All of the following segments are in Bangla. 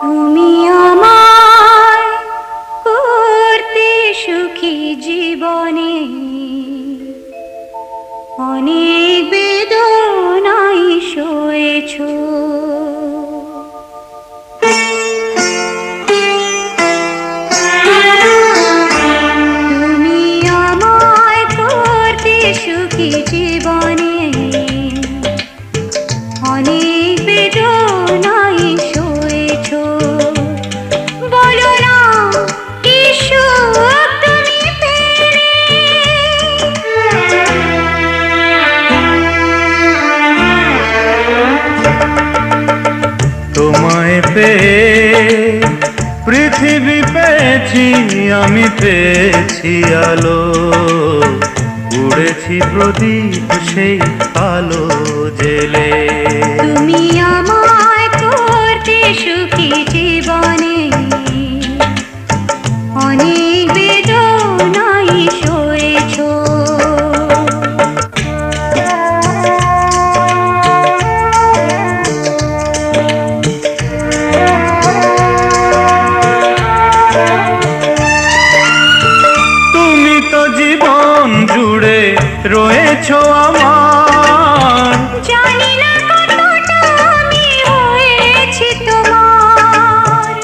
তুমি আমায় করতে সুখী জীবনে। অনেক পেয়ে পৃথিবী পেয়েছি, আমি পেয়েছি আলো। উড়েছি প্রদীপ সেই আলো জেলে। তুমি আমায় করতে সুখী জীবনে তো জীবন জুড়ে রয়েছো আমার। জানি না কতটা আমি হয়েছি তোমার।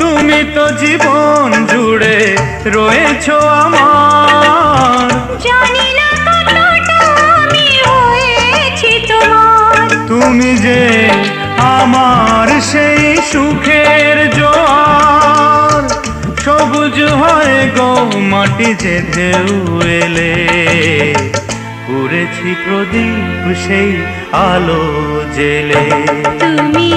তুমি তো জীবন জুড়ে রয়েছো আমার। জানি না কতটা আমি হয়েছি তোমার। তুমি যে আমার সেই জোয়ার সবুজ হয় গো মাটি যে ঢেউ এলে পুরেছি প্রদীপ সেই আলো জেলে। তুমি